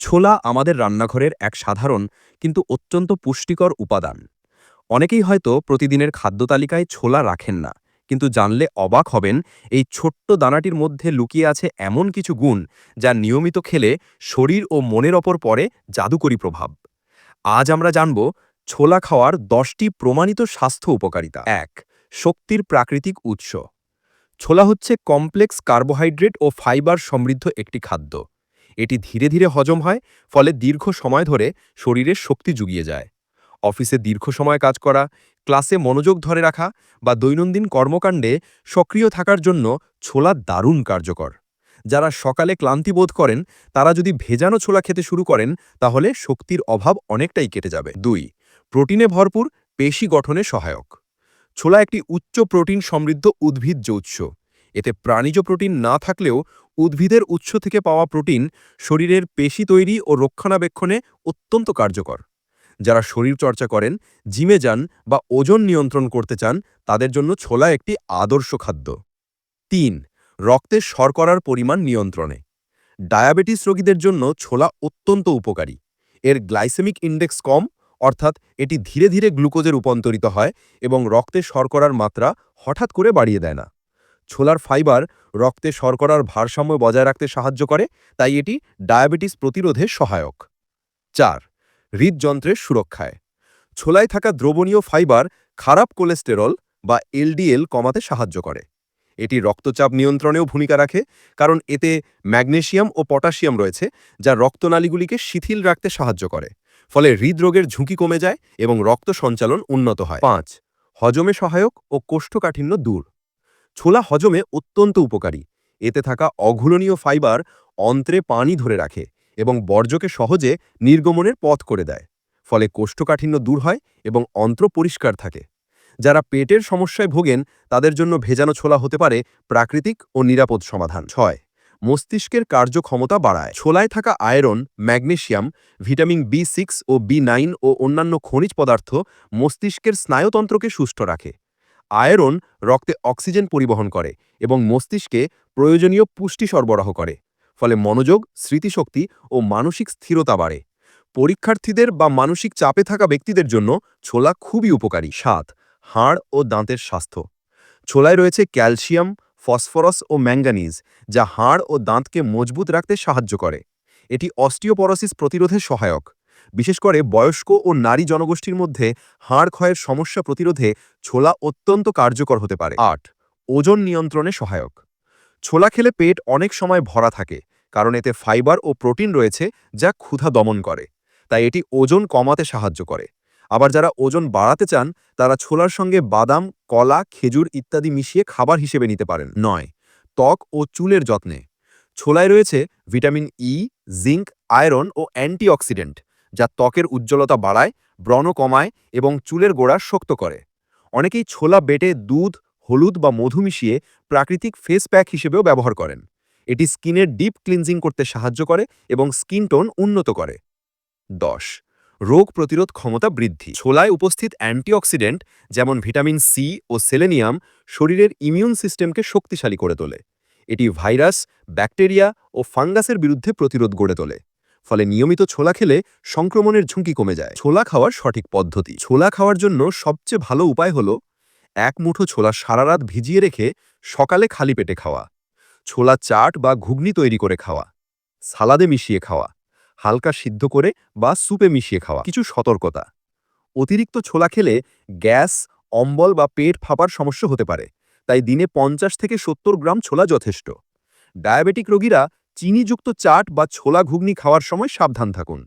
ছোলা আমাদের রান্নাঘরের এক সাধারণ কিন্তু অত্যন্ত পুষ্টিকর উপাদান। অনেকেই হয়তো প্রতিদিনের খাদ্য তালিকায় ছোলা রাখেন না, কিন্তু জানলে অবাক হবেন এই ছোট্ট দানাটির মধ্যে লুকিয়ে আছে এমন কিছু গুণ যা নিয়মিত খেলে শরীর ও মনের ওপর পড়ে জাদুকরী প্রভাব। আজ আমরা জানব ছোলা খাওয়ার দশটি প্রমাণিত স্বাস্থ্য উপকারিতা। এক, শক্তির প্রাকৃতিক উৎস। ছোলা হচ্ছে কমপ্লেক্স কার্বোহাইড্রেট ও ফাইবার সমৃদ্ধ একটি খাদ্য। এটি ধীরে ধীরে হজম হয়, ফলে দীর্ঘ সময় ধরে শরীরের শক্তি জুগিয়ে যায়। অফিসে দীর্ঘ সময় কাজ করা, ক্লাসে মনোযোগ ধরে রাখা বা দৈনন্দিন কর্মকাণ্ডে সক্রিয় থাকার জন্য ছোলা দারুণ কার্যকর। যারা সকালে ক্লান্তি বোধ করেন, তারা যদি ভেজানো ছোলা খেতে শুরু করেন, তাহলে শক্তির অভাব অনেকটাই কেটে যাবে। দুই, প্রোটিনে ভরপুর পেশি গঠনে সহায়ক। ছোলা একটি উচ্চ প্রোটিন সমৃদ্ধ উদ্ভিজ্জ উৎস। এতে প্রাণীজ প্রোটিন না থাকলেও উদ্ভিদের উৎস থেকে পাওয়া প্রোটিন শরীরের পেশি তৈরি ও রক্ষণাবেক্ষণে অত্যন্ত কার্যকর। যারা শরীর চর্চা করেন, জিমে যান বা ওজন নিয়ন্ত্রণ করতে চান, তাদের জন্য ছোলা একটি আদর্শ খাদ্য। তিন রক্তের শর্করার পরিমাণ নিয়ন্ত্রণে। ডায়াবেটিস রোগীদের জন্য ছোলা অত্যন্ত উপকারী। এর গ্লাইসেমিক ইন্ডেক্স কম, অর্থাৎ এটি ধীরে ধীরে গ্লুকোজে রূপান্তরিত হয় এবং রক্তে শর্করার মাত্রা হঠাৎ করে বাড়িয়ে দেয় না। ছোলার ফাইবার রক্তে শর্করার ভারসাম্য বজায় রাখতে সাহায্য করে, তাই এটি ডায়াবেটিস প্রতিরোধে সহায়ক। চার, হৃদযন্ত্রের সুরক্ষায়। ছোলায় থাকা দ্রবণীয় ফাইবার খারাপ কোলেস্টেরল বা এলডিএল কমাতে সাহায্য করে। এটি রক্তচাপ নিয়ন্ত্রণেও ভূমিকা রাখে, কারণ এতে ম্যাগনেশিয়াম ও পটাশিয়াম রয়েছে, যা রক্তনালীগুলিকে শিথিল রাখতে সাহায্য করে। ফলে হৃদরোগের ঝুঁকি কমে যায় এবং রক্ত সঞ্চালন উন্নত হয়। পাঁচ, হজমে সহায়ক ও কোষ্ঠকাঠিন্য দূর। ছোলা হজমে অত্যন্ত উপকারী। এতে থাকা অঘুলনীয় ফাইবার অন্ত্রে পানি ধরে রাখে এবং বর্জ্যকে সহজে নির্গমনের পথ করে দেয়। ফলে কোষ্ঠকাঠিন্য দূর হয় এবং অন্ত্র পরিষ্কার থাকে। যারা পেটের সমস্যায় ভোগেন, তাদের জন্য ভেজানো ছোলা হতে পারে প্রাকৃতিক ও নিরাপদ সমাধান। ছয়, মস্তিষ্কের কার্যক্ষমতা বাড়ায়। ছোলায় থাকা iron magnesium vitamin B six ও বি নাইন ও অন্যান্য খনিজ পদার্থ মস্তিষ্কের স্নায়ুতন্ত্রকে সুস্থ রাখে। আয়রন রক্তে অক্সিজেন পরিবহন করে এবং মস্তিষ্কে প্রয়োজনীয় পুষ্টি সরবরাহ করে, ফলে মনোযোগ, স্মৃতিশক্তি ও মানসিক স্থিরতা বাড়ে। পরীক্ষার্থীদের বা মানসিক চাপে থাকা ব্যক্তিদের জন্য ছোলা খুবই উপকারী সাত হাড় ও দাঁতের স্বাস্থ্য। ছোলায় রয়েছে ক্যালসিয়াম, ফসফরাস ও ম্যাঙ্গানিজ যা হাড় ও দাঁতকে মজবুত রাখতে সাহায্য করে। এটি অস্টিওপরোসিস প্রতিরোধে সহায়ক। বিশেষ করে বয়স্ক ও নারী জনগোষ্ঠীর মধ্যে হাড় ক্ষয়ের সমস্যা প্রতিরোধে ছোলা অত্যন্ত কার্যকর হতে পারে। আট, ওজন নিয়ন্ত্রণে সহায়ক। ছোলা খেলে পেট অনেক সময় ভরা থাকে, কারণ এতে ফাইবার ও প্রোটিন রয়েছে যা ক্ষুধা দমন করে, তাই এটি ওজন কমাতে সাহায্য করে। আবার যারা ওজন বাড়াতে চান, তারা ছোলার সঙ্গে বাদাম, কলা, খেজুর ইত্যাদি মিশিয়ে খাবার হিসেবে নিতে পারেন। নয়, ত্বক ও চুলের যত্নে। ছোলায় রয়েছে ভিটামিন ই জিঙ্ক, আয়রন ও অ্যান্টিঅক্সিডেন্ট। যা ত্বকের উজ্জ্বলতা বাড়ায় ব্রণ কমায় এবং চুলের গোড়া শক্ত করে। অনেকেই ছোলা বেটে দুধ, হলুদ বা মধু মিশিয়ে প্রাকৃতিক ফেস প্যাক হিসেবেও ব্যবহার করেন। এটি স্কিনের ডিপ ক্লিনজিং করতে সাহায্য করে এবং স্কিন টোন উন্নত করে। দশ, রোগ প্রতিরোধ ক্ষমতা বৃদ্ধি। ছোলায় উপস্থিত অ্যান্টিঅক্সিডেন্ট যেমন ভিটামিন সি ও সেলেনিয়াম শরীরের ইমিউন সিস্টেমকে শক্তিশালী করে তোলে। এটি ভাইরাস, ব্যাকটেরিয়া ও ফাঙ্গাসের বিরুদ্ধে প্রতিরোধ গড়ে তোলে। ফলে নিয়মিত ছোলা খেলে সংক্রমণের ঝুঁকি কমে যায়। ছোলা খাওয়ার সঠিক পদ্ধতি। ছোলা খাওয়ার জন্য সবচেয়ে ভালো উপায় হল এক মুঠো ছোলা সারা রাত ভিজিয়ে রেখে সকালে খালি পেটে খাওয়া। ছোলা চাট বা ঘুগনি তৈরি করে খাওয়া। সালাদে মিশিয়ে খাওয়া। হালকা সিদ্ধ করে বা সুপে মিশিয়ে খাওয়া। কিছু সতর্কতা। অতিরিক্ত ছোলা খেলে গ্যাস, অম্বল বা পেট ফাঁপার সমস্যা হতে পারে। তাই দিনে পঞ্চাশ থেকে সত্তর গ্রাম ছোলা যথেষ্ট। ডায়াবেটিক রোগীরা চিনিযুক্ত চাট বা ছোলা ঘুগনি খাওয়ার সময় সাবধান থাকুন।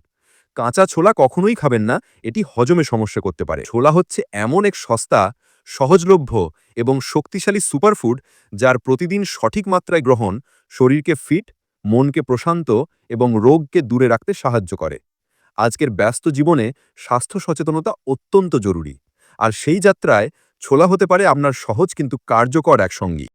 কাঁচা ছোলা কখনোই খাবেন না, এটি হজমে সমস্যা করতে পারে। ছোলা হচ্ছে এমন এক সস্তা, সহজলভ্য এবং শক্তিশালী সুপারফুড যার প্রতিদিন সঠিক মাত্রায় গ্রহণ শরীরকে ফিট, মনকে প্রশান্ত এবং রোগকে দূরে রাখতে সাহায্য করে। আজকের ব্যস্ত জীবনে স্বাস্থ্য সচেতনতা অত্যন্ত জরুরি। আর সেই যাত্রায় ছোলা হতে পারে আপনার সহজ কিন্তু কার্যকর এক সঙ্গী।